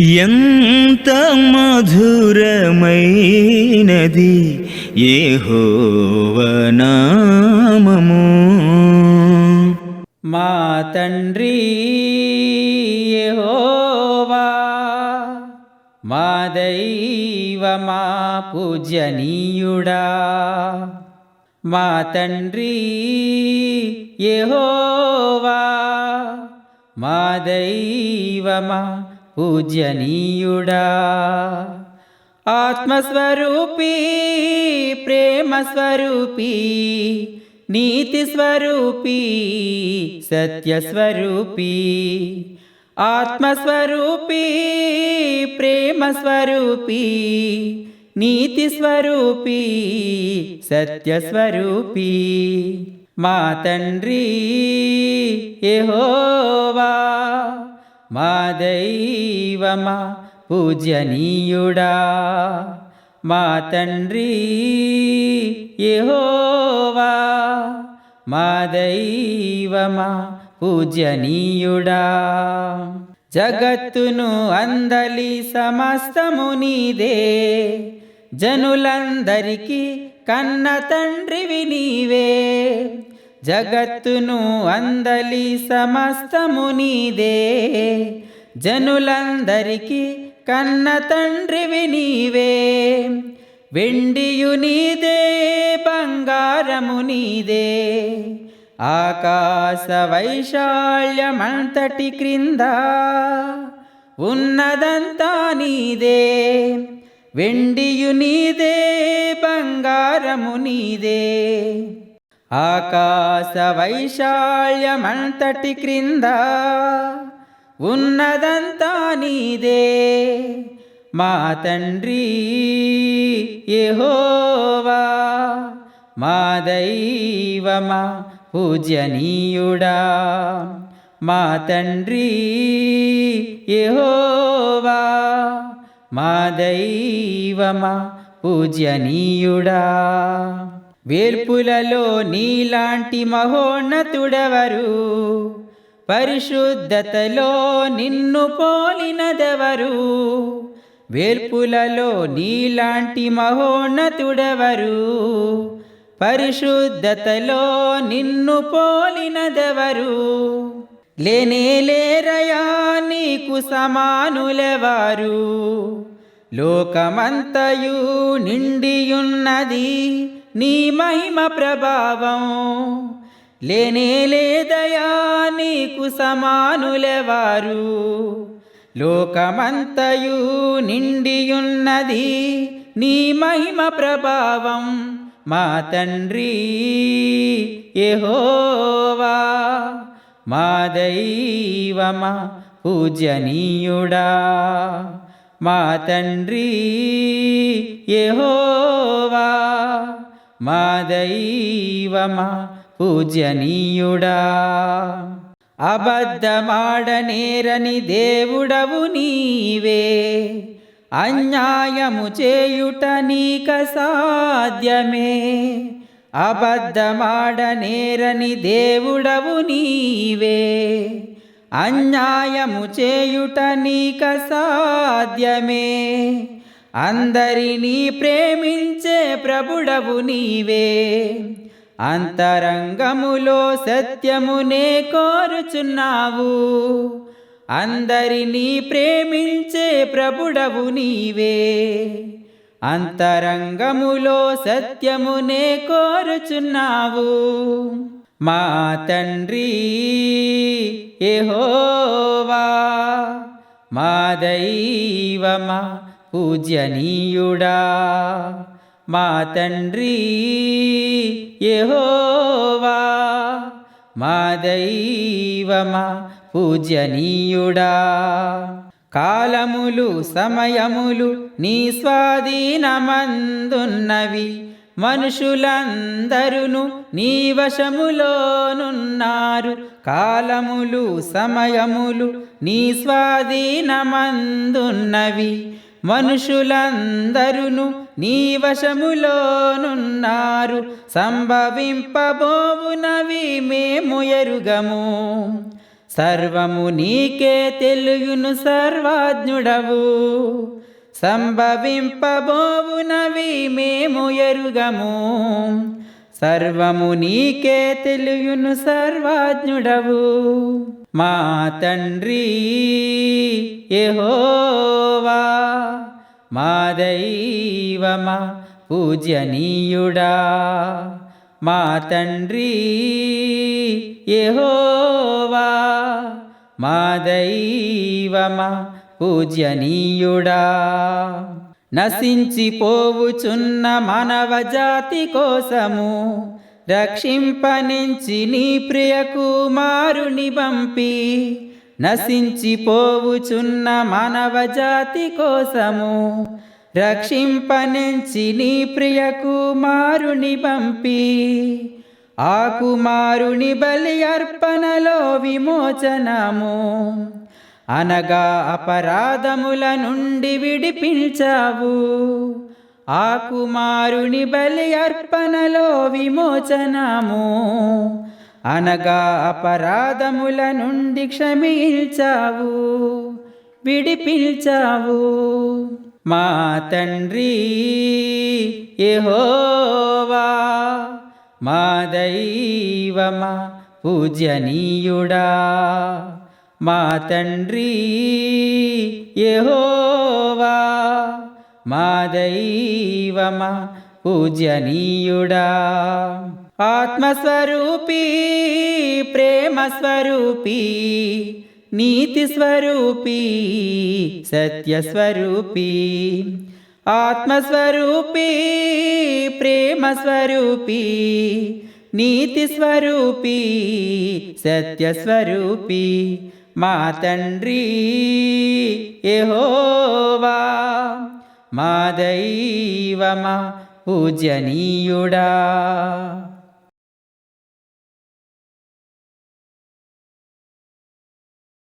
ఎంత మధురమైనది ఏహోవనామము మా తండ్రి యెహోవా మా దైవమా పూజనీయుడా. మా తండ్రి యెహోవా మా దైవమా పూజనీయుడా. ఆత్మస్వరూపీ ప్రేమస్వరూపీ నీతిస్వరూపీ సత్యస్వరూపీ. ఆత్మస్వరూపీ ప్రేమస్వరూపీ నీతిస్వరూపీ సత్యస్వరూపీ. మా తండ్రి యహోవా. మా దైవమా పూజనీయుడా మా తండ్రి యహోవా మా దైవమా పూజనీయుడా. జగత్తును అందలి సమస్తము నీదే జనులందరికీ కన్న తండ్రివి నీవే. జగత్తును అందలి సమస్తమునిదే జనులందరికీ కన్న తండ్రివి నీవే. వెండియు నీదే బంగారము నీదే. ఆకాశ వైశాల్యమంతటి క్రింద ఉన్నదంతా నీదే. వెండియు నీదే బంగారము నీదే. ఆకాశ వైశాల్యమంతటి క్రింద ఉన్నదంతా నీదే. మా తండ్రి యెహోవా మా దైవమా పూజనీయుడా. మా తండ్రి యెహోవా మా దైవమా పూజనీయుడా. వేల్పులలో నీలాంటి మహోన్నతుడెవరు? పరిశుద్ధతలో నిన్ను పోలినదెవరు? వేల్పులలో నీలాంటి మహోన్నతుడెవరు? పరిశుద్ధతలో నిన్ను పోలినదెవరు? లేనే లేరయా నీకు సమానులెవారు? లోకమంతయు నిండియున్నది నీ మహిమ ప్రభావం. లేనే లేదయా నీకు సమానులెవారు? లోకమంతయు నిండియున్నది నీ మహిమ ప్రభావం. మా తండ్రి యెహోవా మా దైవమా పూజనీయుడా. మా తండ్రి యెహోవా. మా దైవమా పూజనీయుడా. అబద్ధమాడనేరని దేవుడవు నీవే. అన్యాయము చేయుట నీక సాధ్యమే. అబద్ధమాడనేరని దేవుడవు నీవే. అన్యాయము చేయుట నీక సాధ్యమే. అందరినీ ప్రేమించే ప్రభుడవు నీవే. అంతరంగములో సత్యమునే కోరుచున్నావు. అందరినీ ప్రేమించే ప్రభుడవు నీవే. అంతరంగములో సత్యమునే కోరుచున్నావు. మా తండ్రి ఏహోవా మా దైవమా పూజనీయుడా. మా తండ్రి యెహోవా మా దైవమా పూజనీయుడా. కాలములు సమయములు నీ స్వాధీనమందున్నవి. మనుషులందరును నీ వశములోనున్నారు. కాలములు సమయములు నీ స్వాధీనమందున్నవి. మనుషులందరును నీ వశములోనున్నారు. సంభవింపబోవునవి మేము ఎరుగము. సర్వము నీకే తెలియును సర్వాజ్ఞుడవు. సంభవింపబోవునవి మేము ఎరుగము. సర్వము నీకే తెలియును సర్వాజ్ఞుడవు. మా తండ్రి యెహోవా మా దైవమా పూజనీయుడా. మా తండ్రి యెహోవా మా దైవమా పూజనీయుడా. నశించిపోవుచున్న మానవ జాతి కోసము రక్షింపనించి నీ ప్రియ కుమారుని పంపి నశించిపోవుచున్న మానవ జాతి కోసము రక్షింపనించి నీ ప్రియ కుమారుని పంపి ఆ కుమారుని బలి అర్పణలో విమోచనము. అనగా అపరాధముల నుండి విడిపించావు. ఆ కుమారుని బలి అర్పణలో విమోచనము. అనగా అపరాధముల నుండి క్షమించావు విడిపించావు. మా తండ్రి యెహోవా మా దైవమా పూజనీయుడా. మా తండ్రి యెహోవా మా దైవమా పూజనీయుడా. ఆత్మస్వరూపీ ప్రేమస్వరూపీ నీతిస్వరూపీ సత్యస్వరూపీ. ఆత్మస్వరూపీ ప్రేమస్వరూపీ నీతిస్వరూపీ సత్యస్వరూపీ. మా తండ్రి ఏహో మా దైవమా పూజనీయుడా.